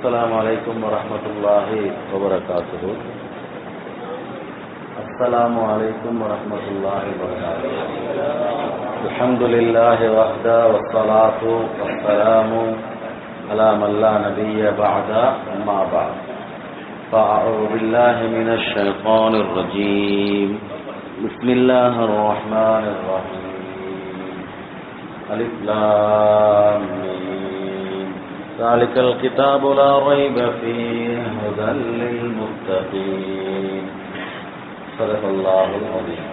السلام علیکم ورحمۃ اللہ وبرکاتہ۔ السلام علیکم ورحمۃ اللہ وبرکاتہ۔ الحمد للہ وحدہ وسلاۃ وسلام علام اللہ نبی بعد، اما بعد۔ فاعوذ باللہ من الشیطان الرجیم۔ بسم اللہ الرحمن الرحیم۔ الف لام ذلك الكتاب لا ريب فيه هدى للمتقين. صدق الله العظيم.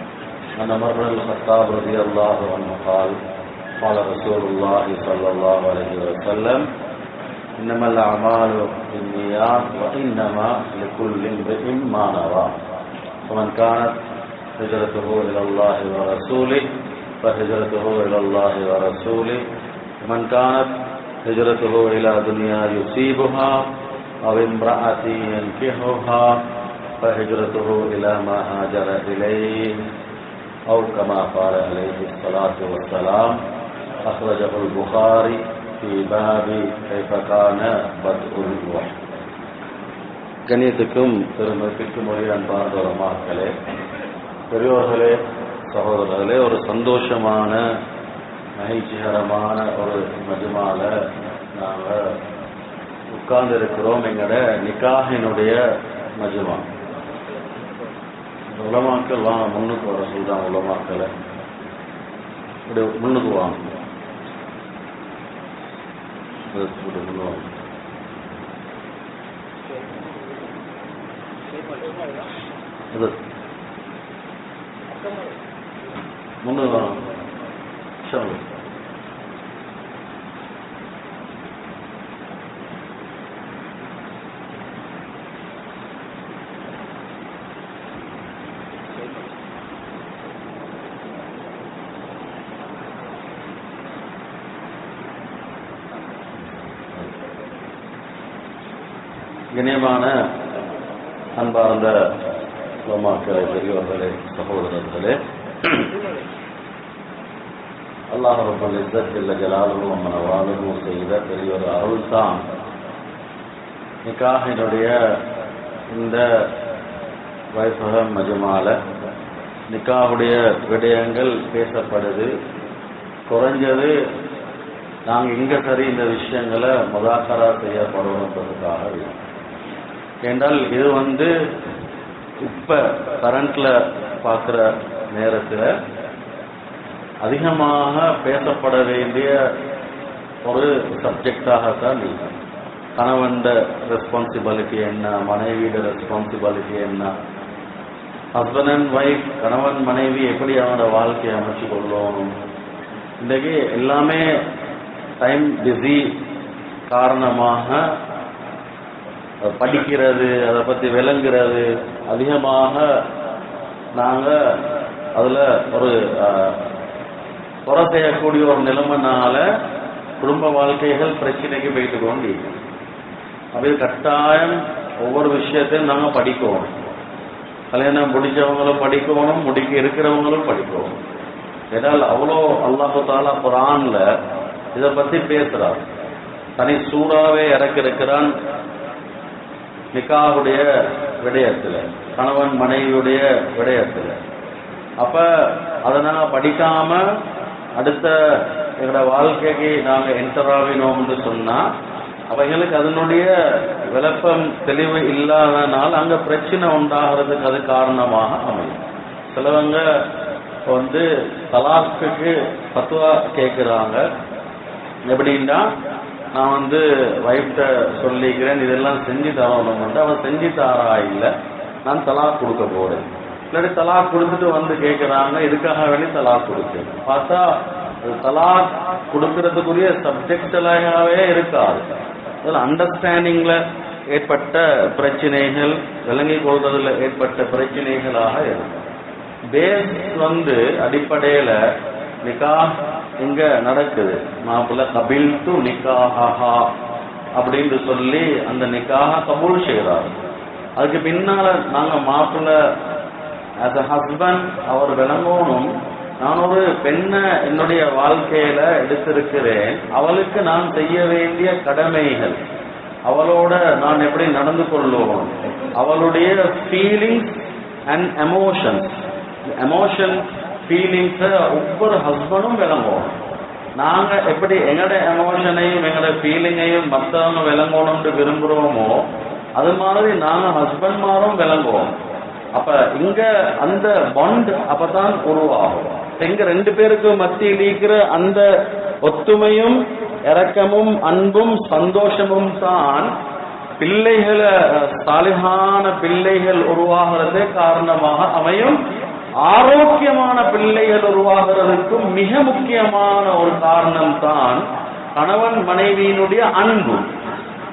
عن عمر الخطاب رضي الله عنه قال قال رسول الله صلى الله عليه وسلم إنما الأعمال بالنيات وإنما لكل امرئ ما نوى فمن كانت هجرته إلى الله ورسوله فهجرته إلى الله ورسوله. من كانت هجرته إلى دنيا يصيبها أو امرأة ينكحها فهجرته إلى ما هاجر إليه أو كما قال عليه الصلاة والسلام أخرجه البخاري في باب كيف كان بدء الوحي கணியத்துக்கும் பெருமதிக்கும் மொழி அன்பார்ந்த உலமாக்களே பெரியோர்களே சகோதரர்களே ஒரு சந்தோஷமான மகிழ்ச்சிகரமான ஒரு மஜுமால நாங்கள் உட்கார்ந்து இருக்கிறோம் எங்களோட நிக்காகினுடைய மஜுமா. உலமாக்கள் வாங்க முன்னுக்கு வர சொல்றாங்க உலமாக்களை. இப்படி முன்னுக்கு வாங்க. முன்னு இது. முன்னுக்கு வாங்க. சொல்லுங்க இணையமான அன்பார்ந்த பெரியவர்களே சகோதரர்களே அல்லாஹ் ரப்பல் இஸ்ஸத் ஜல்ல ஜலாலுஹு வ மனவாலுஹு செய்த பெரிய ஒரு அருள் தான் நிக்காஹினுடைய இந்த வைபக மஜமால நிக்காவுடைய விடயங்கள் பேசப்படுது. குறைஞ்சது நாங்கள் இங்கே சரி இந்த விஷயங்களை முதாக்கரா செய்யப்படணுன்றதுக்காக ஏன்றால் இது வந்து இப்போ கரண்ட்ல பார்க்குற நேரத்தில் அதிகமாக பேசப்பட வேண்டிய ஒரு சப்ஜெக்டாகத்தான் இருக்கு கணவன்ட ரெஸ்பான்சிபிலிட்டி என்ன? மனைவியோட ரெஸ்பான்சிபிலிட்டி என்ன? ஹஸ்பண்ட் அண்ட் ஒய்ஃப் கணவன் மனைவி எப்படி அவனோட வாழ்க்கையை அமைச்சு கொள்ளணும்? இன்றைக்கு எல்லாமே டைம் பிஸி காரணமாக படிக்கிறது அதை பற்றி விளங்குறது அதிகமாக நாங்கள் அதில் ஒரு குறை செய்யக்கூடிய ஒரு நிலைமைனால குடும்ப வாழ்க்கைகள் பிரச்சனைக்கு போயிட்டு கொண்டு அப்படி கட்டாயம் ஒவ்வொரு விஷயத்தையும் நாங்கள் படிக்கணும். கல்யாணம் முடிச்சவங்களும் படிக்கணும் முடிக்க இருக்கிறவங்களும் படிக்கணும். ஏனால் அவ்வளோ அல்லாஹு தாலா குரான்ல இதை பத்தி பேசுறார். தனி சூறாவே இறக்கிருக்கிறான் நிக்காவுடைய விடயத்துல கணவன் மனைவியுடைய விடயத்துல. அப்ப அதை படிக்காம அடுத்த எங்களோட வாழ்க்கைக்கு நாங்கள் என்டர் ஆகினோம்னு சொன்னா அவைகளுக்கு அதனுடைய விளப்பம் தெளிவு இல்லாதனால் அங்க பிரச்சனை உண்டாகிறதுக்கு அது காரணமாக அமையும். சிலவங்க வந்து தலாக்குக்கு பத்துவா கேட்குறாங்க எப்படின்னா நான் வந்து வைஃப்ட சொல்லிக்கிறேன் இதெல்லாம் செஞ்சு தரணும்னு அவன் செஞ்சு தாரா இல்லை நான் தலாக் கொடுக்க போறேன். இல்லாட்டி தலாக் கொடுத்துட்டு வந்து கேட்குறாங்க இதுக்காக வேண்டி தலாக் கொடுத்தேன் பார்த்தா தலாக் கொடுக்கறதுக்குரிய சப்ஜெக்டாகவே இருக்காது. அதில் அண்டர்ஸ்டாண்டிங்ல ஏற்பட்ட பிரச்சனைகள் விளங்கிக் கொள்வதில் ஏற்பட்ட பிரச்சனைகளாக இருக்கும். பேஸ் வந்து அடிப்படையில நிக்கா இங்க நடக்குது. மாப்பிள்ள கபில் டு நிக்காஹா அப்படின்னு சொல்லி அந்த நிக்காக கபூல் செய்கிறாரு. அதுக்கு பின்னால நாங்க மாப்பிள்ள அஸ் அ ஹஸ்பண்ட் அவர் விளங்கணும் நான் ஒரு பெண்ணை என்னுடைய வாழ்க்கையில எடுத்திருக்கிறேன். அவளுக்கு நான் செய்ய வேண்டிய கடமைகள். அவளோட நான் எப்படி நடந்து கொள்ளுவோம்? அவளுடைய ஃபீலிங்ஸ் அண்ட் எமோஷன்ஸ் எமோஷன் ஃபீலிங்ஸை ஒவ்வொரு ஹஸ்பண்டும் விளங்குவோம் நாங்க எப்படி எங்களோட எமோஷனையும் எங்களோட ஃபீலிங்கையும் மற்றவங்க விளங்கணும்னு விரும்புகிறோமோ அது மாதிரி நாங்க ஹஸ்பண்ட்மாரும் விளங்குவோம். அப்ப இங்க அந்த பாண்ட் அப்பதான் உருவாகும். எங்க ரெண்டு பேருக்கு மத்தியில் இருக்கிற அந்த ஒத்துமையும் இரக்கமும் அன்பும் சந்தோஷமும் தான் பிள்ளைகளை சாலிகான பிள்ளைகள் உருவாகிறது காரணமாக அமையும். ஆரோக்கியமான பிள்ளைகள் உருவாகிறதுக்கும் மிக முக்கியமான ஒரு காரணம் தான் கணவன் மனைவியினுடைய அன்பு.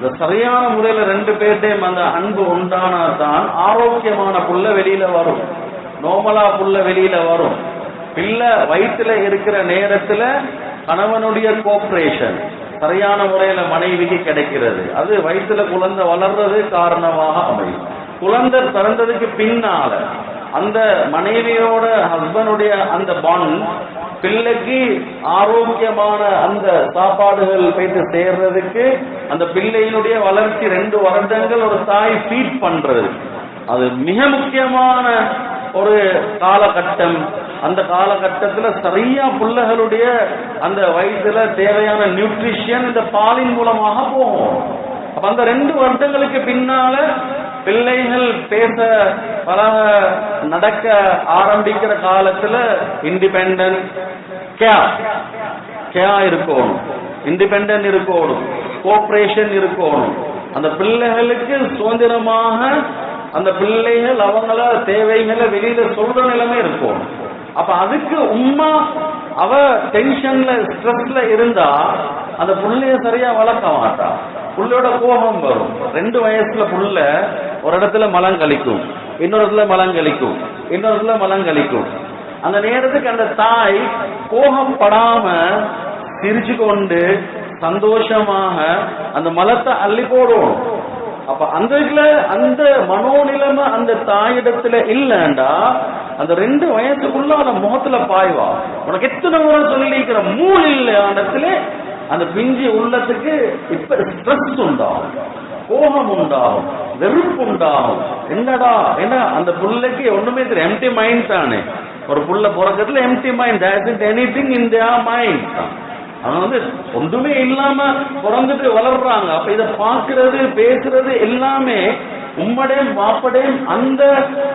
இந்த சரியான முறையில ரெண்டு பேர்டையும் அந்த அன்பு உண்டானாதான் ஆரோக்கியமான புள்ள வெளியில வரும். நோமலா புள்ள வெளியில வரும். பிள்ளை வயிற்றுல இருக்கிற நேரத்துல கணவனுடைய கோஆபரேஷன் சரியான முறையில மனைவிக்கு கிடைக்கிறது. அது வயிற்றுல குழந்தை வளர்றது காரணமாக அமையும். குழந்தை பிறந்ததுக்கு பின்னால அந்த மனைவியோட ஹஸ்பண்டுடைய அந்த பாண்ட் பிள்ளைக்கு ஆரோக்கியமான அந்த சாப்பாடுகள் போயிட்டு சேர்றதுக்கு அந்த பிள்ளையினுடைய வளர்ச்சி ரெண்டு வருடங்கள் ஒரு தாய் ஃபீட் பண்றது. அது மிக முக்கியமான ஒரு காலகட்டம். அந்த காலகட்டத்துல சரியா பிள்ளைகளுடைய அந்த வயசுல தேவையான நியூட்ரிஷன் இந்த பாலின் மூலமாக போகும். அப்ப அந்த ரெண்டு வருடங்களுக்கு பின்னால பிள்ளைகள் பேச பழக நடக்க ஆரம்பிக்கிற காலத்துல இண்டிபெண்டன்ஸ் கே கே இருக்கணும். இண்டிபெண்டன்ட் இருக்கணும். கோஆபரேஷன் இருக்கணும். அந்த பிள்ளைகளுக்கு சுதந்திரமாக அந்த பிள்ளைகள் அவங்கள தேவைகளை வெளியில சொல்ற நிலைமை இருக்கும். அப்ப அதுக்கு உமா அவ டென்ஷன்ல ஸ்ட்ரெஸ்ல இருந்தா அந்த புள்ளைய சரியா வளர்க்க மாட்டா. புள்ளையோட கோபம் வரும். ரெண்டு வயசுல புள்ள ஒரு இடத்துல மலம் கழிக்கும். இன்னொரு இடத்துல மலம் கழிக்கும். இன்னொரு இடத்துல மலம் கழிக்கும். அந்த நேரத்துக்கு அந்த தாய் கோபப்படாம சிரிச்சு கொண்டு சந்தோஷமாக அந்த மலத்தை அள்ளி போடும். அப்ப அந்த அந்த மனோநிலைமை அந்த தாயிடத்துல இல்லண்டா அந்த ரெண்டு வயசுக்குள்ள அந்த முகத்துல பாய்வா. உனக்கு எத்தனை முறை சொல்லிக்கிற மூல் இல்ல அந்த பிஞ்சு உள்ளத்துக்கு இப்ப ஸ்ட்ரெஸ் உண்டாகும். கோபம் உண்டாகும். வெறுப்பு உண்டாகும். என்னடா? என்ன அந்த புள்ளைக்கு ஒண்ணுமே தெரியும் எம்டி மைண்ட் தானே ஒரு புள்ள பிறக்கிறதுல empty mind that is anything in the mind அவன் வந்து ஒன்றுமே இல்லாம பிறந்துட்டு வளர்றாங்க. அப்ப இத பாக்குறது பேசுறது எல்லாமே உம்மடையும் வாப்படையும் அந்த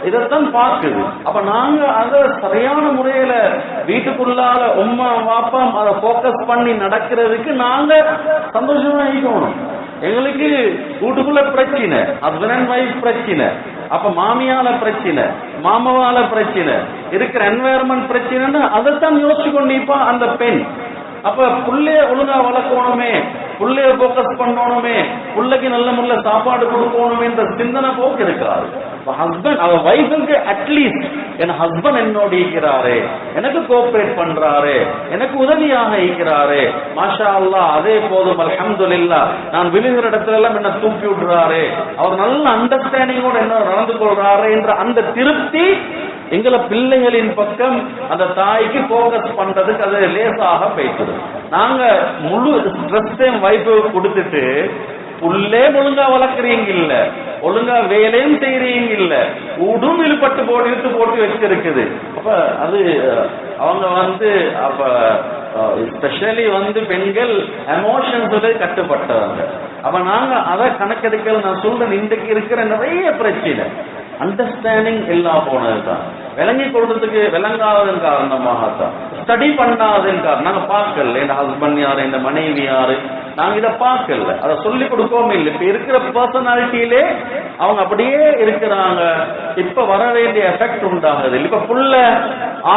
இதைத்தான் பார்க்குது. அப்ப நாங்க அத சரியான முறையில வீட்டுக்குள்ளால உம்மா வாப்பா அதை போக்கஸ் பண்ணி நடக்கிறதுக்கு நாங்க சந்தோஷமா இருக்கணும். எங்களுக்கு வீட்டுக்குள்ள பிரச்சனை ஹஸ்பண்ட் வைஃப் பிரச்சனை அப்ப மாமியால பிரச்சனை மாமாவால பிரச்சனை இருக்கிற என்வாயர்மெண்ட் பிரச்சனைன்னு அதைத்தான் யோசிச்சு கொண்டிருப்பா அந்த பெண். அப்ப புள்ளைய ஒழுங்கா வளர்க்கணுமே புள்ளைய போக்கஸ் பண்ணணுமே புள்ளைக்கு நல்ல முறையில சாப்பாடு கொடுக்கணுமே என்ற சிந்தனை போக்கு இருக்காரு ஹஸ்பண்ட் அவ வைஃபுக்கு அட்லீஸ்ட் என் ஹஸ்பண்ட் என்னோட இருக்கிறாரு எனக்கு கோஆபரேட் பண்றாரு எனக்கு உதவியாக இருக்கிறாரு மாஷா அல்லாஹ் அதே போதும் அல்ஹம்துலில்லாஹ் நான் விழுகிற இடத்துல எல்லாம் என்ன தூக்கி விடுறாரு அவர் நல்ல அண்டர்ஸ்டாண்டிங்கோட என்ன நடந்து கொள்றாரு என்ற அந்த திருப்தி எங்களை பிள்ளைகளின் பக்கம் அந்த தாய்க்கு போக்கஸ் பண்றதுக்கு அது லேசாக பேசுது நாங்க முழு ஸ்ட்ரெஸ்ஸையும் வைப்பு கொடுத்துட்டு புள்ளே ஒழுங்கா வளர்க்குறீங்க இல்ல ஒழுங்கா வேலையும் செய்யறீங்க இல்ல உடும் இழுப்பட்டு போட்டு இழுத்து போட்டு வச்சிருக்குது. அப்ப அது அவங்க வந்து அப்ப ஸ்பெஷலி வந்து பெண்கள் எமோஷன்ஸ் கட்டுப்பட்டவங்க. அப்ப நாங்க அதை கணக்கெடுக்கல நான் சொல்றேன் இன்றைக்கு இருக்கிற நிறைய பிரச்சனை. அண்டர்ஸ்டாண்டிங் எல்லாம் போனதுதான். விளங்கி கொள்றதுக்கு விளங்காதன் காரணமாகத்தான். ஸ்டடி பண்ணாதன் காரணம். நாங்க பார்க்கல. இந்த ஹஸ்பண்ட் யாரு? இந்த மனைவி யாரு? நாங்க இதை பார்க்கல. அதை சொல்லி கொடுக்கவும் இல்லை. இப்ப இருக்கிற பர்சனாலிட்டியிலே அவங்க அப்படியே இருக்கிறாங்க. இப்ப வர வேண்டிய எஃபெக்ட் உண்டாகுது இப்ப புள்ள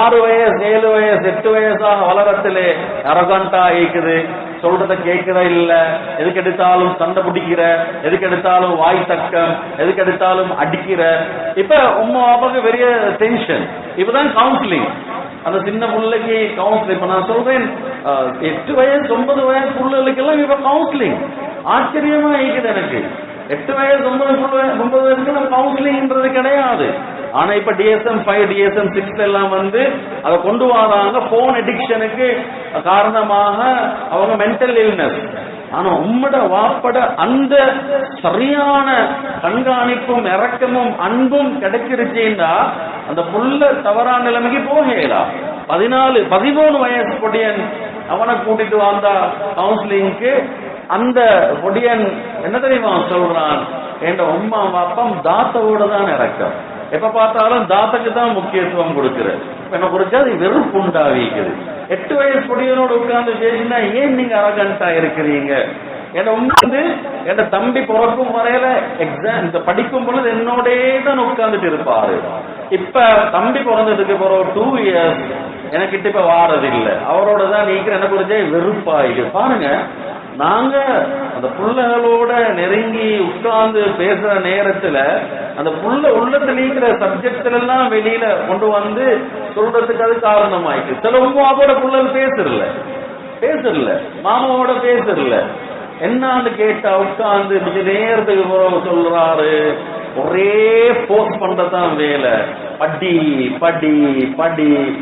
ஆறு வயசு ஏழு வயசு எட்டு வயசாக வளரத்திலே அரகண்டா இருக்குது சொல்றத கேட்கிற இல்ல. எதுக்கு எடுத்தாலும் சண்டை பிடிக்கிற எதுக்கு எடுத்தாலும் வாய் தக்கம் எதுக்கு எடுத்தாலும் அடிக்கிற. இப்ப உம்மா அப்பாவுக்கு பெரிய டென்ஷன் இப்பதான் கவுன்சிலிங் அந்த சின்ன பிள்ளைக்கு கவுன்சிலிங் இப்ப நான் சொல்றேன் எட்டு வயசு ஒன்பது வயசு பிள்ளைகளுக்கெல்லாம் இப்ப கவுன்சிலிங் ஆச்சரியமா இருக்குது எனக்கு. எட்டு வயசு ஒன்பது ஒன்பது வயசுக்கு கவுன்சிலிங்ன்றது கிடையாது. ஆனா இப்ப டிஎஸ்எம் ஃபைவ் டிஎஸ்எம் சிக்ஸ் எல்லாம் வந்து அதை கொண்டு வராங்க. போன் அடிக்ஷனுக்கு காரணமாக அவங்க மென்டல் இல்னஸ் ஆனா உம்மட வாப்பட அந்த சரியான கண்காணிப்பும் இறக்கமும் அன்பும் கிடைச்சிருச்சேன்னா அந்த புள்ள தவறான நிலைமைக்கு போகலாம் பதினாலு பதிமூணு வயசு பொடியன் அவனை கூட்டிட்டு வந்தா கவுன்சிலிங்க்கு அந்த ஒடியன் என்ன தெரியுமா சொல்றான்? என் உம்மா அப்பம் தாத்தவோட தான் இறக்கம். எப்ப பார்த்தாலும் தாத்தக்கு தான் முக்கியத்துவம் கொடுக்குற என்ன குறிச்சா அது வெறுப்பு உண்டாவிக்குது எட்டு வயசு பொடியனோட உட்கார்ந்து பேசினா ஏன் நீங்க அரகண்டா இருக்கிறீங்க? என் வந்து என் தம்பி பிறக்கும் வரையில எக்ஸாம் இந்த படிக்கும் பொழுது என்னோடே தான் உட்கார்ந்துட்டு இருப்பாரு. இப்ப தம்பி பிறந்ததுக்கு பிறகு டூ இயர்ஸ் எனக்கிட்ட இப்ப வாரது இல்ல அவரோட தான் நீக்கிற என்ன புரிஞ்சே வெறுப்பாயிடு பாருங்க நாங்க அந்த புள்ளைகளோட நெருங்கி உட்கார்ந்து பேசுற நேரத்துல அந்த புள்ள உள்ளத்துல இருக்கிற சப்ஜெக்ட்ல எல்லாம் வெளியில கொண்டு வந்து சொல்றதுக்கு அது காரணமாயிட்டு. சில உமாவோட புள்ளல் பேசுறல பேசுறல மாமாவோட பேசுறல என்னன்னு கேட்டா உட்கார்ந்து கொஞ்ச நேரத்துக்கு பிறகு சொல்றாரு. ஒரே போஸ்ட் பண்றதுதான் வேலை. படி படி படி.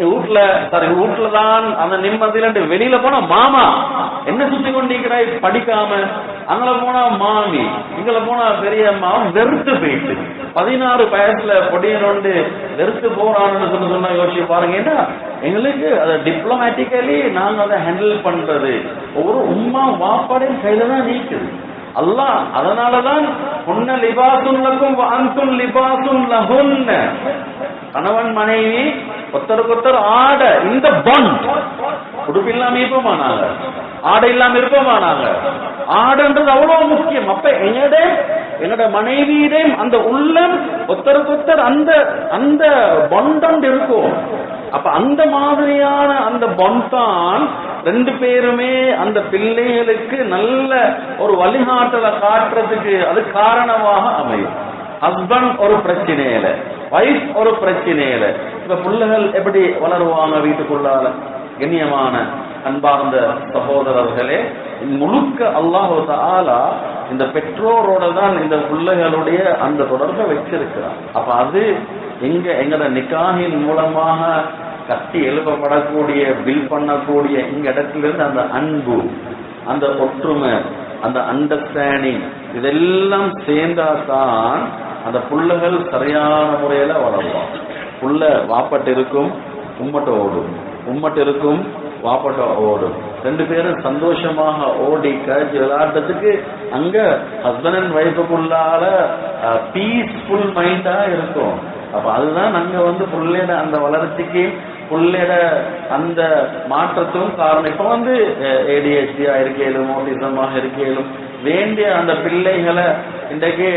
வீட்டுல சாரி வீட்டுல தான் அந்த நிம்மதியில வெளியில போனா மாமா. என்ன சுத்தி கொண்டிருக்கிறாய்? படிக்காம. அங்கே போனா மாமி. இங்கள போனா பெரிய அம்மா வெறுத்து போயிட்டு. பதினாறு பயத்துல பொடியனோண்டு வெறுத்து போறான்னு சொல்லி சொன்னா யோசிச்சு பாருங்க. ஏன்னா எங்களுக்கு அதை டிப்ளமேட்டிக்கலி நாங்க அதை ஹேண்டில் பண்றது. ஒரு உமா வாப்பாடையும் கையில தான் நீக்குது. அல்லாஹ் அதனாலதான் பொன்ன லிபாசுல்லக்கும் அந்தும் லிபாசுன் லஹுன்ன. கணவன் மனைவி ஒருத்தருக்கு ஒருத்தர் ஆட இந்த பண்ட் உடுப்பு இல்லாம இருப்போமா நாங்க? ஆடை இல்லாம இருப்போமா நாங்க? ஆடுன்றது அவ்வளவு முக்கியம். அப்ப எங்கட என்னோட மனைவியிடம் அந்த உள்ளம் ஒத்தருக்கு ஒத்தர் அந்த அந்த பண்ட் இருக்கும். அப்ப அந்த மாதிரியான அந்த பண்தான் ரெண்டு பேருமே அந்த பிள்ளைகளுக்கு நல்ல ஒரு வழிகாட்டலை காட்டுறதுக்கு அது காரணமாக அமையும். ஹஸ்பண்ட் ஒரு பிரச்சனையில வைஃப் ஒரு பிரச்சனையில. இப்ப பிள்ளைகள் எப்படி வளருவாங்க வீட்டுக்குள்ளால? கண்ணியமான அன்பார்ந்த சகோதரர்களே முழுக்க அல்லாஹு தாலா இந்த பெற்றோரோட தான் இந்த பிள்ளைகளுடைய அந்த தொடர்பை வச்சிருக்கிறார். அப்ப அது எங்க எங்கட நிக்காகின் மூலமாக கட்டி எழுப்பப்படக்கூடிய பில் பண்ணக்கூடிய இந்த இடத்துல இருந்து அந்த அன்பு அந்த ஒற்றுமை அந்த அண்டர்ஸ்டாண்டிங் இதெல்லாம் சேர்ந்தா தான் அந்த புள்ளைகள் சரியான முறையில வளரும் புள்ள வாப்பட்டு இருக்கும் உம்மட்ட ஓடும். உம்மட்டு இருக்கும் வாப்பட்ட ஓடும். ரெண்டு பேரும் சந்தோஷமாக ஓடி கழிச்சு விளையாடுறதுக்கு அங்க ஹஸ்பண்ட் அண்ட் ஒய்ஃபுக்குள்ளால பீஸ்ஃபுல் மைண்டா இருக்கும். அப்ப அதுதான் அங்க வந்து புள்ளையோட அந்த வளர்ச்சிக்கு புள்ளையோட அந்த மாற்றத்தும் காரணம். இப்ப வந்து ஏடிஹெச்டியா இருக்கையிலும் ஓட்டிசமாக இருக்கையிலும் வேண்டிய அந்த பிள்ளைகளை இன்றைக்கு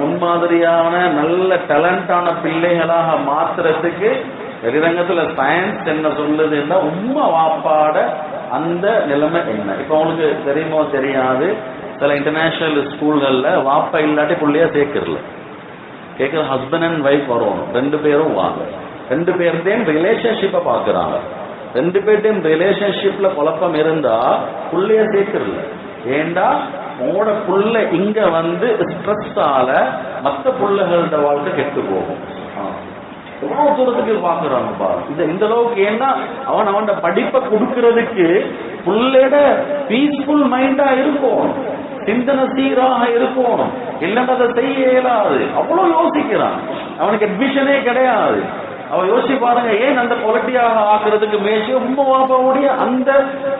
முன்மாதிரியான நல்ல டேலண்டான பிள்ளைகளாக மாத்துறதுக்கு வெளிரங்கத்துல சயின்ஸ் என்ன சொல்லுதுன்னா உண்மை வாப்பாட அந்த நிலைமை என்ன? இப்போ உங்களுக்கு தெரியுமோ தெரியாது. சில இன்டர்நேஷனல் ஸ்கூல்களில் வாப்பா இல்லாட்டி பிள்ளையா சேர்க்கறல கேட்குற ஹஸ்பண்ட் அண்ட் ஒய்ஃப் வரணும் ரெண்டு பேரும் வாங்க. ரெண்டு பேர்த்தையும் ரிலேஷன்ஷிப்பை பார்க்குறாங்க. ரெண்டு பேர்ட்டையும் ரிலேஷன்ஷிப்பில் குழப்பம் இருந்தால் புள்ளைய சேர்க்கறல ஏண்டா? உங்களோட புள்ள இங்க வந்து ஸ்ட்ரெஸ்ஸால மற்ற புள்ளைகளோட வாழ்க்கை கெட்டு போகும். எவ்வளவு தூரத்துக்கு பாக்குறாங்கப்பா இந்த இந்த அளவுக்கு ஏன்னா அவன் அவன் படிப்பை கொடுக்கறதுக்கு புள்ளையோட பீஸ்ஃபுல் மைண்டா இருக்கும். சிந்தனை சீராக இருக்கும். இல்லைன்னா அதை செய்ய இயலாது. அவ்வளவு யோசிக்கிறான். அவனுக்கு அட்மிஷனே கிடையாது. அவன் யோசிச்சு பாருங்க ஏன் அந்த குவாலிட்டியாக ஆக்குறதுக்கு மேய்ச்சி உண்மை வாப்பாவுடைய அந்த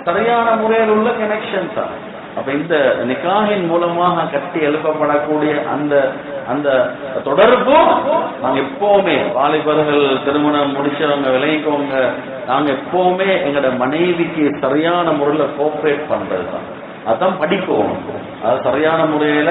சரியான முறையில் உள்ள கனெக்ஷன் தான் அப்ப இந்த நிக்காகின் மூலமாக கட்டி எழுப்பப்படக்கூடிய அந்த அந்த தொடர்பும் நாங்க எப்பவுமே வாலிபர்கள் திருமணம் முடிச்சவங்க விளைவிக்கவங்க நாங்க எப்பவுமே எங்களோட மனைவிக்கு சரியான முறையில கோஆபரேட் பண்றதுதான். அதான் படிக்கணும். அது சரியான முறையில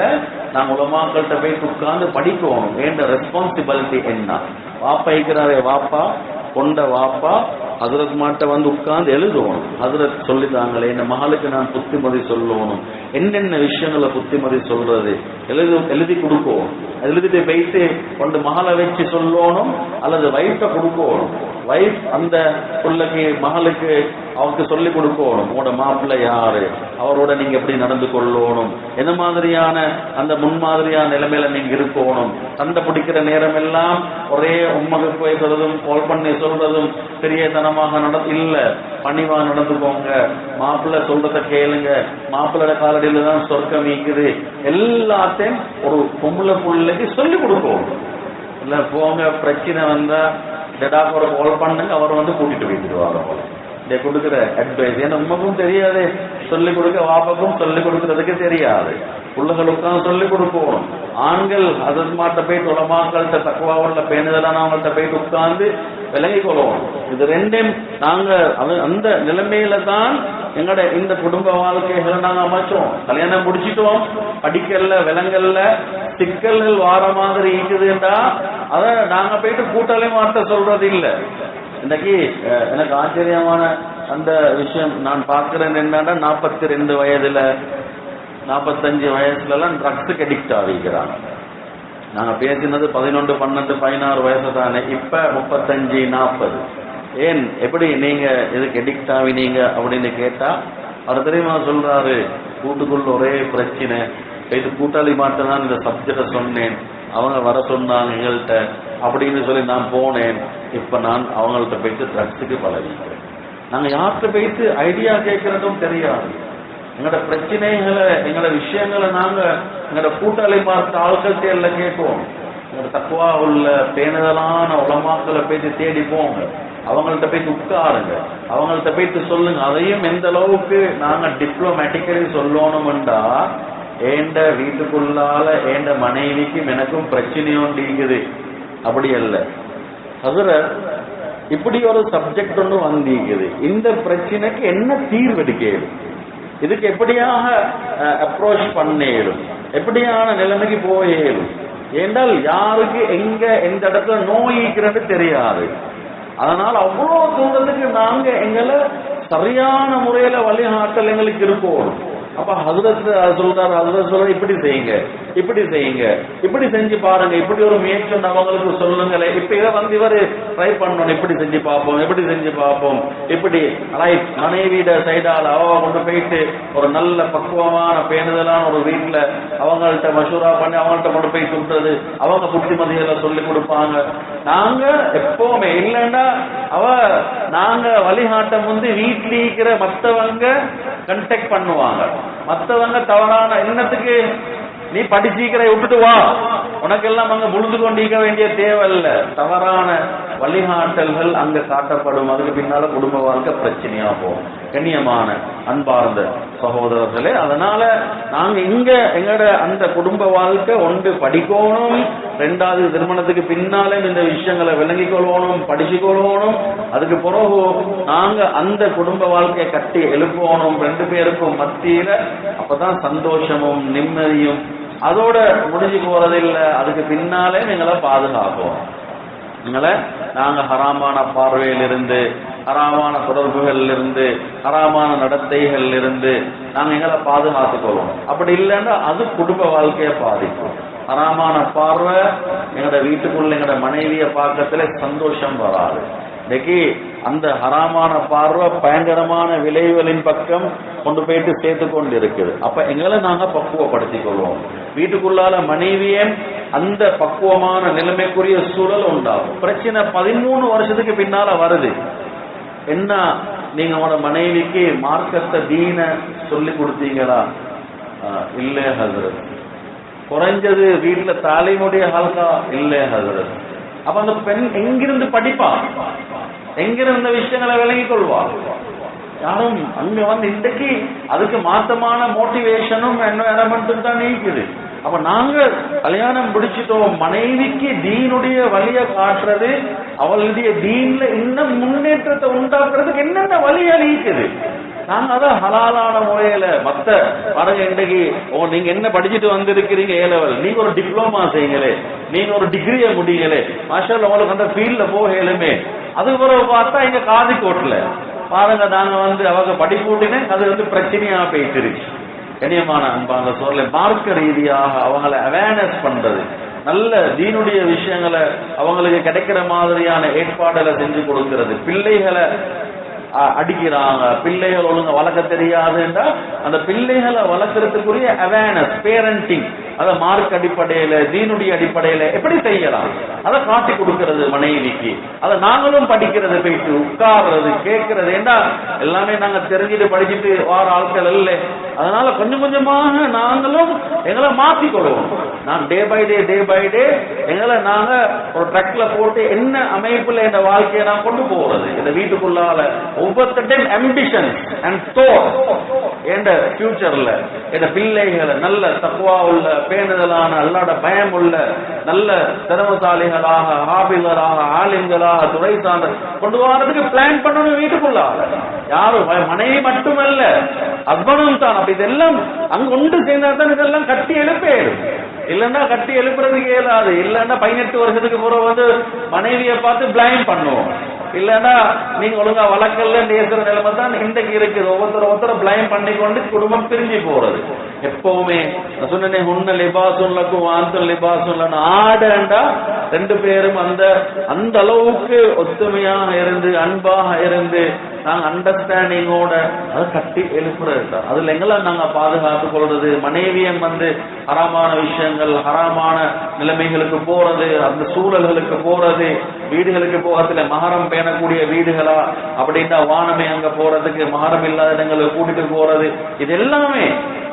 நாங்க உலமாக்கள்கிட்ட போய் உட்கார்ந்து படிக்கணும். வேண்ட ரெஸ்பான்சிபிலிட்டி என்ன? வாப்பா இருக்கிறாரே வாப்பா கொண்ட வாப்பா ஹசரத் மாட்ட வந்து உட்கார்ந்து எழுதணும். ஹசரத் சொல்லித்தாங்களே இந்த மகளுக்கு நான் புத்திமதி சொல்லணும். என்னென்ன விஷயங்களை புத்திமதி சொல்றது? எழுதி எழுதி கொடுக்கணும் எழுதிட்டு போயிட்டு கொண்டு மகளை வச்சு சொல்லணும் அல்லது வைஃபை கொடுக்கணும் வைஃப் அந்த பிள்ளைக்கு மகளுக்கு அவருக்கு சொல்லி கொடுக்கணும் உங்களோட மாப்பிள்ளை யாரு? அவரோட நீங்க எப்படி நடந்து கொள்ளணும்? என்ன மாதிரியான அந்த முன்மாதிரியான நிலைமையில நீங்க இருக்கணும்? சண்டை பிடிக்கிற நேரம் எல்லாம் ஒரே உம்மக்கு போய் சொல்றதும் கால் பண்ணி சொல்றதும் பெரியதனமா கவனமாக நட இல்ல. பணிவா போங்க மாப்பிள்ளை சொல்றத கேளுங்க. மாப்பிள்ளோட காலடியில தான் சொர்க்கம் நீக்குது. எல்லாத்தையும் ஒரு பொம்பளை பிள்ளைக்கு சொல்லி கொடுப்போம். இல்ல போங்க பிரச்சனை வந்தா டெடாக்கு ஒரு கால் பண்ணுங்க. அவர் வந்து கூட்டிட்டு போயிட்டுருவாங்க போல இதை கொடுக்குற அட்வைஸ் ஏன்னா உமக்கும் தெரியாது. சொல்லிக் கொடுக்க வாப்பக்கும் சொல்லிக் கொடுக்கறதுக்கு தெரியாது. பிள்ளைகளுக்கும் சொல்லிக் கொடுக்கணும் ஆண்கள் அதன் மாட்ட தொலைமாங்கள்கிட்ட தக்குவா தக்குவாவுள்ள பேணுதலானவங்கள்ட்ட போய் உட்கார்ந்து விலகி கொள்ளணும் இது ரெண்டையும் நாங்க அது அந்த நிலைமையில தான் எங்கட இந்த குடும்ப வாழ்க்கைகளை நாங்க அமைச்சோம். கல்யாணம் முடிச்சிட்டோம். படிக்கல விலங்கல்ல சிக்கல்கள் வார மாதிரி இருக்குதுன்றா அத நாங்க போயிட்டு கூட்டாளி வார்த்தை சொல்றது இல்ல. இன்னைக்கு எனக்கு ஆச்சரியமான அந்த விஷயம் நான் பார்க்கிறேன் என்னன்னா நாற்பத்தி ரெண்டு வயதுல நாற்பத்தஞ்சு வயசுல எல்லாம் ட்ரக்ஸுக்கு அடிக்ட் ஆகிக்கிறாங்க. நாங்க பேசினது பதினொன்று பன்னெண்டு பதினாறு வயசு தானே. இப்ப முப்பத்தஞ்சு நாற்பது ஏன் எப்படி நீங்க இதுக்கு எடிக்ட் ஆவினீங்க அப்படின்னு கேட்டா அவர் தெரியுமா சொல்றாரு கூட்டுக்குள்ள ஒரே பிரச்சனை. இது கூட்டாளி மாட்ட தான் இந்த சப்ஜெக்ட சொன்னேன். அவங்க வர சொன்னாங்க எங்கள்கிட்ட. அப்படின்னு சொல்லி நான் போனேன். இப்ப நான் அவங்கள்ட்ட போயிட்டு ட்ரக்ஸுக்கு பழகிக்கிறேன். நாங்க யார்கிட்ட போயிட்டு ஐடியா கேட்கறதும் தெரியாது. எங்களோட பிரச்சனைகளை எங்களோட விஷயங்களை நாங்க எங்களோட கூட்டாளி பார்த்த ஆட்கள்கிட்ட எல்லாம் கேட்போம். எங்களோட தக்குவா உள்ள பேணுதலான உளமாக்களை போயிட்டு தேடிப்போம் அவங்கள்ட்ட போய் உட்காருங்க. அவங்கள்ட்ட போயிட்டு சொல்லுங்க. அதையும் எந்த அளவுக்கு நாங்க டிப்ளமேட்டிக்கலி சொல்லணும்டா ஏண்ட வீட்டுக்குள்ளால ஏண்ட மனைவிக்கும் எனக்கும் பிரச்சனையும் இருக்குது அப்படி அல்ல. அதுல இப்படி ஒரு சப்ஜெக்ட் ஒன்று வந்திருக்குது இந்த பிரச்சனைக்கு என்ன தீர்வெடுக்கணும் இதுக்கு எப்படியாக அப்ரோச் பண்ணேலும் எப்படியான நிலைமைக்கு போயேலும் ஏண்டால் யாருக்கு எங்க எந்த இடத்துல நோய்க்கிறது தெரியாது. அதனால அவ்வளவு தூரத்துக்கு நாங்க எங்களை சரியான முறையில வழிகாட்டல் எங்களுக்கு இருக்கும். அப்ப ஹசரத் சொல்றாரு ஹசரத் சொல்ற இப்படி செய்யுங்க. இப்படி செய்யுங்க. இப்படி செஞ்சு பாருங்க. இப்படி ஒரு முயற்சி ஒண்ணு அவங்களுக்கு சொல்லுங்களேன் இப்ப இதை வந்து இவரு ட்ரை பண்ணணும். இப்படி செஞ்சு பார்ப்போம். இப்படி செஞ்சு பார்ப்போம். இப்படி ரைட் மனைவியிட சைடால அவ கொண்டு போயிட்டு ஒரு நல்ல பக்குவமான பேணுதலான ஒரு வீட்டுல அவங்கள்ட்ட மசூரா பண்ணி அவங்கள்ட்ட கொண்டு போய் கொடுத்தது அவங்க புத்திமதிகளை சொல்லி கொடுப்பாங்க. நாங்க எப்பவுமே இல்லைன்னா அவ நாங்க வழிகாட்டம் வந்து வீட்டில் இருக்கிற மத்தவங்க கண்டெக்ட் பண்ணுவாங்க. மத்தவங்க தவறான எண்ணத்துக்கு நீ படிச்சிக்கிற விட்டுட்டு வா. உனக்கெல்லாம் அங்க முழுந்து கொண்டிருக்க வேண்டிய தேவையில்ல. தவறான வழிகாட்டல்கள் அங்க காட்டப்படும். அதுக்கு பின்னால குடும்ப வாழ்க்கை பிரச்சனையா போகும். கண்ணியமான அன்பார்ந்த சகோதரர்களே அதனால நாங்க இங்க எங்கட அந்த குடும்ப வாழ்க்கை ஒன்று படிக்கணும். ரெண்டாவது திருமணத்துக்கு பின்னாலே இந்த விஷயங்களை விளங்கிக் கொள்ளணும் படிச்சு கொள்ளணும். அதுக்கு பிறகு நாங்க அந்த குடும்ப வாழ்க்கையை கட்டி எழுப்பணும். ரெண்டு பேருக்கும் மத்தியில அப்பதான் சந்தோஷமும் நிம்மதியும் அதோட முடிஞ்சு போறதில்லை அதுக்கு பின்னாலே நீங்களை பாதுகாப்போம் நீங்களை நாங்க ஹராமான பார்வையிலிருந்து ஹராமான தொடர்புகள்ல இருந்து ஹராமான நடத்தைகள்ல இருந்து நாங்க எங்களை பாதுகாத்துக்கொள்வோம் அப்படி இல்லைன்னா அது குடும்ப வாழ்க்கையை பாதிக்கும். ஹராமான பார்வை எங்களோட வீட்டுக்குள்ள எங்களோட மனைவிய பார்க்கறதுல சந்தோஷம் வராது. இன்னைக்கு அந்த ஹராமான பார்வை பயங்கரமான விளைவுகளின் பக்கம் கொண்டு போயிட்டு சேர்த்து கொண்டு இருக்குது அப்ப எங்களை நாங்க பக்குவப்படுத்திக் கொள்வோம். வீட்டுக்குள்ளால மனைவியே அந்த பக்குவமான நிலைமைக்குரிய சூழல் உண்டாகும். பிரச்சனை பதிமூணு வருஷத்துக்கு பின்னால வருது. என்ன நீங்க உங்களோட மனைவிக்கு மார்க்கத்தை தீன சொல்லி கொடுத்தீங்களா? ஆஹ், ஹசரத். குறைஞ்சது வீட்டுல தாலிமுடைய ஹல்கா இல்லே ஹசரத். அப்ப அந்த பெண் எங்கிருந்து படிப்பா? எங்கிருந்து இந்த விஷயங்களை விளங்கிக் கொள்வா? யாரும் அங்க வந்து இன்றைக்கு அதுக்கு மாத்தமான மோட்டிவேஷனும் என்ன எலமெண்ட்டும் தான் நீக்குது. அப்ப நாங்க கல்யாணம் பிடிச்சிட்டோம் மனைவிக்கு தீனுடைய வழியை காட்டுறது அவளுடைய தீன்ல இன்னும் முன்னேற்றத்தை உண்டாக்குறதுக்கு என்னென்ன வழியா நீக்குது? நாங்க அதான் ஹலாலான முறையில மத்த பாருங்க இன்றைக்கு ஓ நீங்க என்ன படிச்சுட்டு வந்திருக்கிறீங்க ஏ லெவல் நீங்க ஒரு டிப்ளமா செய்யுங்களே. நீங்க ஒரு டிகிரிய முடியுங்களே. மாஸ்டர் உங்களுக்கு அந்த ஃபீல்ட்ல போகலுமே. அது பிறகு பார்த்தா இங்க காதிக்கோட்டில் பாருங்க நாங்க வந்து அவங்க படிப்பூட்டினே அது வந்து பிரச்சனையா போயிட்டுருச்சு. கண்ணியமான அன்பான சொல்ல மார்க்க ரீதியாக அவங்களை அவேர்னஸ் பண்றது. நல்ல தீனுடைய விஷயங்களை அவங்களுக்கு கிடைக்கிற மாதிரியான ஏற்பாடுகளை செஞ்சு கொடுக்கிறது. பிள்ளைகளை அடிக்கிறாங்க. பிள்ளைகள் ஒழுங்க வளர்க்க தெரியாதுன்றா அந்த பிள்ளைகளை வளர்க்கறதுக்குரிய அவேர்னஸ் பேரண்டிங் அதை மார்க் அடிப்படையில தீனுடைய அடிப்படையில எப்படி செய்யலாம்? அதை காட்டி கொடுக்கறது மனைவிக்கு. அதை நாங்களும் படிக்கிறது போயிட்டு உட்கார்றது கேட்கறது. ஏண்டா எல்லாமே நாங்க தெரிஞ்சுட்டு படிச்சுட்டு வார ஆட்கள் இல்லை. அதனால கொஞ்சம் கொஞ்சமாக நாங்களும் எங்களை மாத்திக்கொள்வோம். நான் day by day day by day எங்களை நாங்க ஒரு ட்ரக்ல போட்டு என்ன அமைப்புல இந்த வாழ்க்கையை நான் கொண்டு போறது? இந்த வீட்டுக்குள்ளால ஒவ்வொருத்தையும் அம்பிஷன் அண்ட் தோட் என்ற ஃபியூச்சர்ல இந்த பிள்ளைகளை நல்ல தக்குவா உள்ள பேணுதலான அல்லாட பயம் உள்ள நல்ல திறமசாலிகளாக ஆபிலராக ஆலிம்களாக துறை சார்ந்த கொண்டு வரதுக்கு பிளான் பண்ணணும் வீட்டுக்குள்ளால. யாரும் மனைவி மட்டுமல்ல ஹஸ்பண்டும் தான் அப்படி இதெல்லாம் அங்க ஒன்று சேர்ந்தா தான் இதெல்லாம் கட்டி எழுப்பேடும் இல்லன்னா கட்டி எழுப்புறதுக்கு இயலாது. இல்லன்னா பதினெட்டு வருஷத்துக்கு பிறகு வந்து மனைவியை பார்த்து பிளைம் பண்ணுவோம். இல்லன்னா நீங்க ஒழுங்கா வழக்கல்ல நேசுற நிலைமை தான் இன்றைக்கு இருக்குது. ஒவ்வொருத்தர் ஒருத்தர் பிளைம் பண்ணி கொண்டு குடும்பம் பிரிஞ்சு போறது. எப்பவுமே நான் உன்ன லிபாசுல்லக்கும் வாந்த லிபாசுல்லன்னு ஆடண்டா ரெண்டு பேரும் அந்த அந்த அளவுக்கு ஒத்துமையாக இருந்து அன்பாக இருந்து நாங்க அண்டர்ஸ்டாண்டிங்கோட அதை கட்டி எழுப்புறது அதுல எங்கெல்லாம் நாங்க பாதுகாத்து கொள்றது மனைவியம் வந்து ஹராமான விஷயங்கள் ஹராமான நிலைமைகளுக்கு போறது அந்த சூழல்களுக்கு போறது வீடுகளுக்கு போகிறதுல மகரம் பேணக்கூடிய வீடுகளா அப்படின்னா வானமே அங்க போறதுக்கு மகரம் இல்லாத இடங்களுக்கு கூட்டிட்டு போறது இது எல்லாமே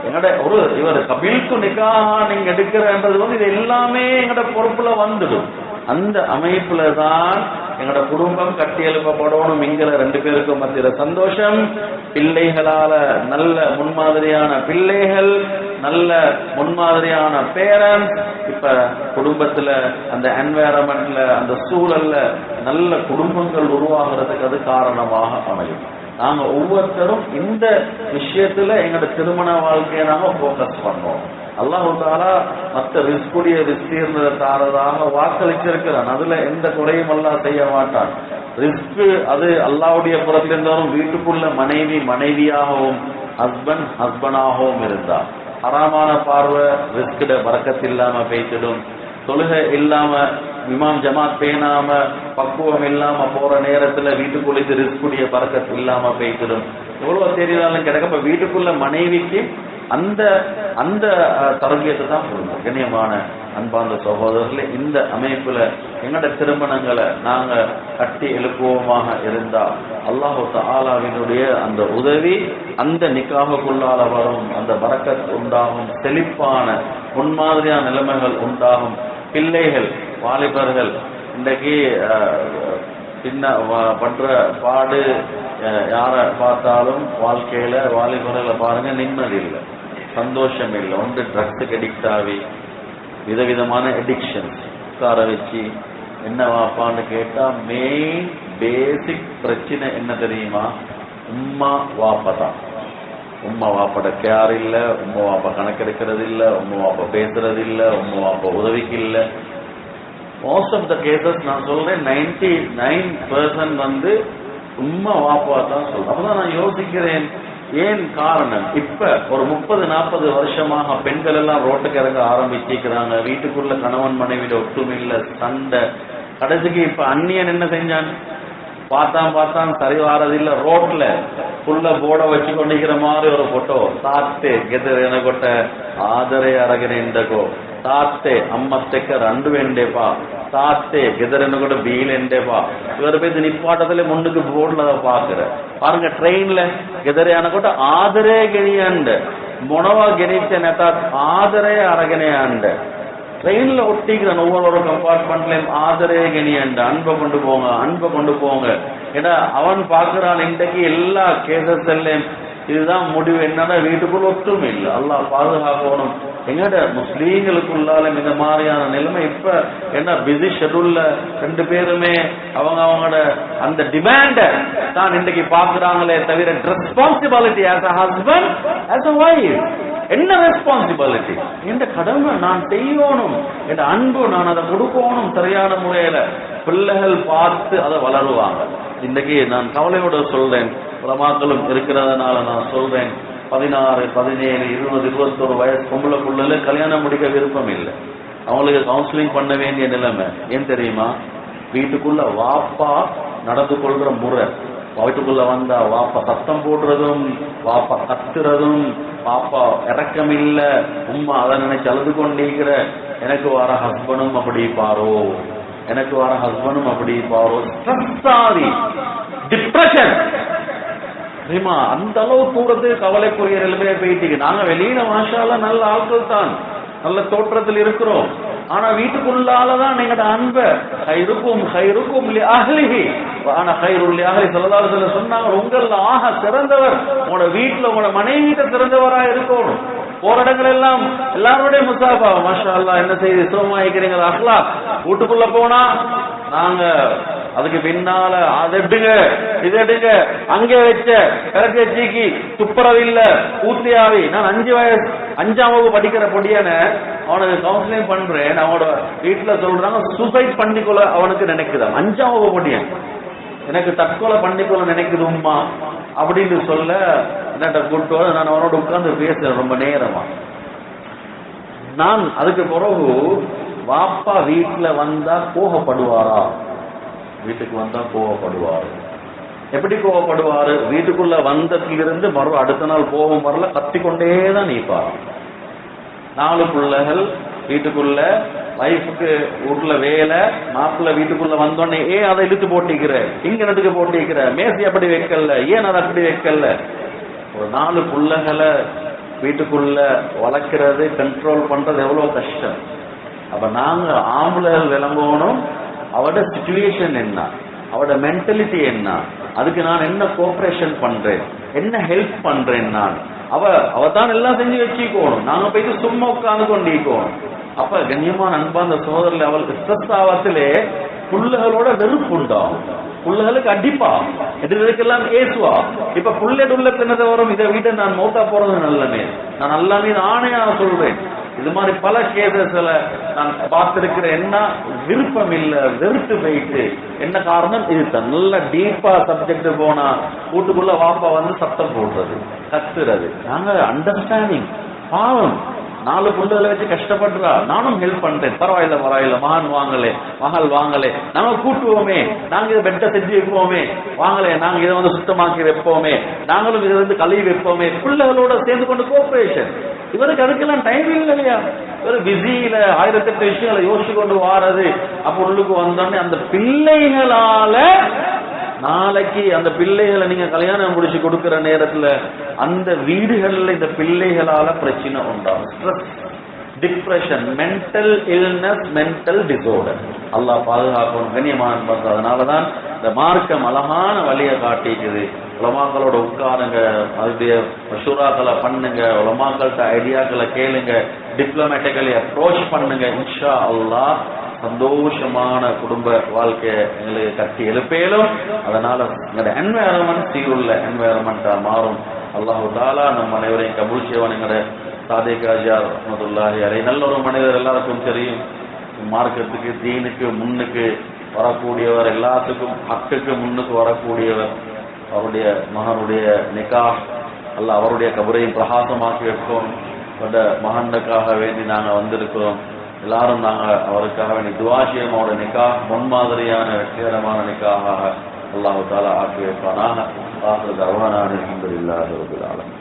எங்கட ஒரு இவர் கபில்க்கு நிக்காக நீங்க எடுக்கிறன்றது வந்து இது எல்லாமே எங்கட பொறுப்புல வந்துடும். அந்த அமைப்புல தான் எங்கட குடும்பம் கட்டி எழுப்பப்படணும் இங்கிற ரெண்டு பேருக்கும் மத்தியில சந்தோஷம். பிள்ளைகளால நல்ல முன்மாதிரியான பிள்ளைகள் நல்ல முன்மாதிரியான பேரன். இப்ப குடும்பத்துல அந்த என்வாயரன்மெண்ட்ல அந்த சூழல்ல நல்ல குடும்பங்கள் உருவாகிறதுக்கு அது காரணமாக அமையும். நாங்க ஒவ்வொருத்தரும் இந்த விஷயத்துல எங்களோட திருமண வாழ்க்கையை நாங்க போக்கஸ் பண்ணோம் அல்லாஹாலா மற்ற ரிஸ்குடைய விஸ்தீர்ணத்தை தாரதாக வாக்களிச்சிருக்கிறான். அதுல எந்த குறையும் அல்லாஹ் செய்ய மாட்டான். ரிஸ்க்கு அது அல்லாவுடைய புறத்திலிருந்தாலும் வீட்டுக்குள்ள மனைவி மனைவியாகவும் ஹஸ்பண்ட் ஹஸ்பண்டாகவும் இருந்தா. ஹராமான பார்வை ரிஸ்கிட பறக்கத்து இல்லாம பேசிடும். தொழுகை இல்லாம இமாம் ஜமாத் பேணாம பக்குவம் இல்லாம போற நேரத்துல வீட்டுக்குள்ளே ரிஸ்குடைய பறக்கத்து இல்லாம பேசிடும். எவ்வளவு தெரியலாலும் கிடக்கப்ப வீட்டுக்குள்ள மனைவிக்கு அந்த அந்த தரங்கியத்தை தான் சொல்லணும் கண்ணியமான அன்பார்ந்த சகோதரர்களே இந்த அமைப்புல எங்களோட திருமணங்களை நாங்க கட்டி எழுப்புவோமாக இருந்தா அல்லாஹு தாலாவினுடைய அந்த உதவி அந்த நிக்காகக்குள்ளால வரும் அந்த வரக்கத் உண்டாகும் செழிப்பான முன்மாதிரியான நிலைமைகள் உண்டாகும். பிள்ளைகள் வாலிபர்கள் இன்றைக்கு சின்ன பண்ற பாடு யாரை யார பார்த்தாலும் வாழ்க்கையில வாலிபர்களை பாருங்க நிம்மதி இல்லை. சந்தோஷம் இல்லை ஒன்று ட்ரக்ஸுக்கு அடிக்ட் ஆகி விதவிதமான அடிக்ஷன்ஸ் உட்கார வச்சு என்ன வாப்பான்னு கேட்டா மெயின் பேசிக் பிரச்சனை என்ன தெரியுமா? உம்மா வாப்பா தான். உம்மா வாப்பட கேர் இல்ல உம்மா வாப்பா கணக்கெடுக்கிறது இல்ல உம்மா வாப்பா பேசுறது இல்ல உம்மா வாப்பா உதவிக்கு இல்ல மோஸ்ட் ஆஃப் த கேசஸ் நான் சொல்றேன் நைன்டி நைன் பர்சன்ட் வந்து உம்மா வாப்பா தான் சொல்றேன். அப்பதான் நான் யோசிக்கிறேன் ஏன் காரணம்? இப்ப ஒரு முப்பது நாற்பது வருஷமாக பெண்கள் எல்லாம் ரோட்டுக்கு இறங்க ஆரம்பிச்சிருக்கிறாங்க. வீட்டுக்குள்ள கணவன் மனைவிட ஒற்றுமை சண்டை. கடைசிக்கு இப்ப அந்நியன் என்ன செஞ்சான்? பார்த்தான் பார்த்தான் சரி வாரதில்ல ரோட்ல புள்ள போட வச்சு கொண்டிருக்கிற மாதிரி ஒரு போட்டோ சாத்தே கெதிர எனக்கொட்ட ஆதரே அரகனே இந்தகோ சாத்தே அம்மத்தைக்க ரெண்டு வேண்டேப்பா. சாத்தே கெதரன்னு கூட பீல் எண்டேப்பா இவர் போய் நிப்பாட்டத்துல முன்னுக்கு போர்டுல அதை பாக்குற பாருங்க ட்ரெயின்ல கெதரையான கூட ஆதரே கெணியாண்டு முனவா கெணிச்ச நெத்தா ஆதரே அரகனையாண்டு ட்ரெயின்ல ஒட்டிக்கிறேன் ஒவ்வொரு கம்பார்ட்மெண்ட்லயும் ஆதரே கெணியாண்டு அன்பை கொண்டு போங்க அன்பை கொண்டு போங்க ஏன்னா அவன் பாக்குறான் இன்றைக்கு எல்லா கேசஸ்லயும் இதுதான் முடிவு என்னன்னா வீட்டுக்குள்ள ஒற்றுமை இல்லை அல்லாஹ் பாதுகாக்கணும் எங்கட முஸ்லீம்களுக்குள்ளாலும் இந்த மாதிரியான நிலைமை இப்ப என்ன பிஸி ஷெடியூல்ல ரெண்டு பேருமே அவங்க அவங்களோட அந்த டிமாண்ட தான் இன்னைக்கு பாக்குறாங்களே தவிர responsibility as a husband as a wife என்ன ரெஸ்பான்சிபிலிட்டி இந்த கடமை நான் செய்யணும் என் அன்பு நான் அதை கொடுக்கணும் சரியான முறையில. பிள்ளைகள் பார்த்து அதை வளருவாங்க. இன்னைக்கு நான் கவலையோட சொல்றேன். பிரமாக்களும் இருக்கிறதுனால நான் சொல்றேன். பதினாறு பதினேழு இருபது இருபத்தொரு வயசு பொம்பளை புள்ளல கல்யாணம் முடிக்க விருப்பம் இல்லை. அவங்களுக்கு கவுன்சிலிங் பண்ண வேண்டிய நிலைமை. ஏன் தெரியுமா? வீட்டுக்குள்ள வாப்பா நடந்து கொள்ற முறை. வீட்டுக்குள்ள வந்தா வாப்பா சத்தம் போடுறதும் வாப்பா கத்துறதும் பாப்பா இறக்கம் இல்ல உம்மா அதை நினைச்சு அழுது கொண்டிருக்கிற. எனக்கு வர ஹஸ்பண்டும் அப்படி பாரோ. எனக்கு வர ஹஸ்பண்டும் அப்படி பாரோ. ஸ்ட்ரெஸ் ஆதி டிப்ரெஷன் நிமா அந்த அளவு தூரத்து கவலைக்குரிய நிலைமையை போயிட்டீங்க. நாங்க வெளியில மாஷால நல்ல ஆட்கள் தான். நல்ல தோற்றத்தில் இருக்கிறோம். ஆனா வீட்டுக்குள்ளாலதான் எங்கட அன்ப. ஹைருக்கும் ஹைருக்கும் லி ஆனா ஹைருள்ளி அகலி அஹ்லி சொல்ல சொன்னாங்க உங்கள ஆக சிறந்தவர் உங்களோட வீட்டுல உங்களோட மனைவிட்ட சிறந்தவரா இருக்கணும். போற இடங்கள் எல்லாம் எல்லாருடைய முசாபா மாஷா அல்லா என்ன செய்து சுகமாயிக்கிறீங்க அஹ்லா வீட்டுக்குள்ள போனா நாங்க அதுக்கு பின்னால அதை எடுங்க இதை எடுங்க. அங்கே வச்ச கரட்டி வச்சிக்கு துப்புரவு இல்ல ஊத்தியாவி நான் அஞ்சு வயசு அஞ்சாம் வகுப்பு படிக்கிற பொடியான அவனுக்கு கவுன்சிலிங் பண்றேன். அவனோட வீட்டுல சொல்றாங்க சூசைட் பண்ணிக்கொள்ள அவனுக்கு நினைக்குதான் அஞ்சாம் வகுப்பு பொடியன். எனக்கு தற்கொலை பண்ணிக்கொள்ள நினைக்குதும்மா அப்படின்னு சொல்ல என்னட்ட கூட்டோட நான் அவனோட உட்கார்ந்து பேசுறேன் ரொம்ப நேரமா. நான் அதுக்கு பிறகு வாப்பா வீட்டுல வந்தா கோபப்படுவாரா? வீட்டுக்கு வந்தா கோவப்படுவார். எப்படி கோவப்படுவாரு? வீட்டுக்குள்ள வந்ததிலிருந்து மறு அடுத்த நாள் கோபம் வரல கத்திக்கொண்டே தான் நீப்பார். நாலு பிள்ளைகள் வீட்டுக்குள்ள வைஃபுக்கு வீட்டுல வேலை மாப்பிள்ள வீட்டுக்குள்ள வந்தோடனே ஏன் அதை இழுத்து போட்டிக்கிற இங்க நடுக்கு போட்டிக்கிற மேசி அப்படி வைக்கல ஏன் அதை அப்படி வைக்கல ஒரு நாலு பிள்ளைகளை வீட்டுக்குள்ள வளர்க்கறது கண்ட்ரோல் பண்றது எவ்வளவு கஷ்டம். அப்ப நாங்க ஆம்பளைகள் விளங்கணும் அவட சுச்சுவேஷன் என்ன? அவட மென்டலிட்டி என்ன? அதுக்கு நான் என்ன கோஆபரேஷன் பண்றேன்? என்ன ஹெல்ப் பண்றேன் நான்? அவ அவ தான் எல்லாம் செஞ்சு வச்சுக்கோணும். நாங்க போயிட்டு சும்மா உட்கார்ந்து கொண்டிருக்கோம் அப்ப கண்ணியமான அன்பாந்த சோதரில் அவளுக்கு ஸ்ட்ரெஸ் ஆவத்திலே புள்ளுகளோட வெறுப்பு உண்டாகும் புள்ளுகளுக்கு அடிப்பா? எதிர்க்கெல்லாம் ஏசுவா? இப்ப புள்ளை உள்ள தினத்தை வரும் இதை வீட்டை நான் மௌத்தா போறது நல்லமே. நான் எல்லாமே ஆணையா சொல்றேன். இது மாதிரி பல கேசஸ்ல நான் பார்த்திருக்கிற என்ன விருப்பம் இல்ல வெறுத்து போயிட்டு. என்ன காரணம்? இது நல்ல டீப்பா சப்ஜெக்ட் போனா வீட்டுக்குள்ள வாப்பா வந்து சத்தம் போடுறது கத்துறது. நாங்க அண்டர்ஸ்டாண்டிங் பாவம். நாலு புள்ளைகளை வச்சு கஷ்டப்படுறா. நானும் ஹெல்ப் பண்றேன். பரவாயில்ல பரவாயில்ல மகன் வாங்கலே மகள் வாங்கலே. நாங்க கூட்டுவோமே. நாங்க இதை பெட்டை செஞ்சு வைப்போமே. வாங்கலே நாங்க இதை வந்து சுத்தமாக்கி வைப்போமே. நாங்களும் இதை வந்து கழுவி வைப்போமே. பிள்ளைகளோட சேர்ந்து கொண்டு கோஆபரேஷன் இவருக்கு அதுக்கெல்லாம் டைம் இல்லையா? ஒரு பிஸியில ஆயிரத்தெட்டு விஷயங்களை யோசிச்சு கொண்டு வாரது அப்ப உள்ளுக்கு வந்தோடனே அந்த பிள்ளைகளால நாளைக்கு அந்த பிள்ளைகளை நீங்க கல்யாணம் முடிச்சு கொடுக்கிற நேரத்துல அந்த வீடுகள்ல இந்த பிள்ளைகளால பிரச்சனை உண்டாகும். Stress depression mental illness mental disorder Allah பாதுகாக்கணும் கண்ணியமான பார்த்தா அதனாலதான் இந்த மார்க்கம் அழகான வழியை காட்டிக்குது. உலமாக்களோட உட்காருங்க அதுடைய மசூராக்களை பண்ணுங்க உலமாக்கள்கிட்ட ஐடியாக்களை கேளுங்க டிப்ளமேட்டிக்கலி அப்ரோச் பண்ணுங்க. இன்ஷா அல்லாஹ் சந்தோஷமான குடும்ப வாழ்க்கையை எங்களுக்கு கட்டி எழுப்பேலும் அதனால எங்களோட என்வாயரன்மெண்ட் சீருள்ள என்வாயரன்மெண்டா மாறும். அல்லாஹு தாலா நம் அனைவரையும் கபூல் செய்வான். எங்களோட சாதிக் ராஜா ரஹமதுல்லாஹி அலை நல்ல ஒரு மனிதர் எல்லாருக்கும் தெரியும். மார்க்கத்துக்கு தீனுக்கு முன்னுக்கு வரக்கூடியவர் எல்லாத்துக்கும் ஹக்குக்கு முன்னுக்கு வரக்கூடியவர். அவருடைய மகனுடைய நிக்கா அல்ல அவருடைய கபரையும் பிரகாசமாக்கி வைப்போம் அவருடைய மகனுக்காக வேண்டி நாங்கள் வந்திருக்கிறோம். எல்லாரும் நாங்கள் அவருக்காக வேண்டி துவாசியம் அவருடைய நிக்கா முன்மாதிரியான வெற்றிகரமான நிக்காக அல்லாஹு தாலா ஆக்கி வைப்பானாக. ஆசிரியர் அருணான இல்லாத ஒரு ஆலமீன்.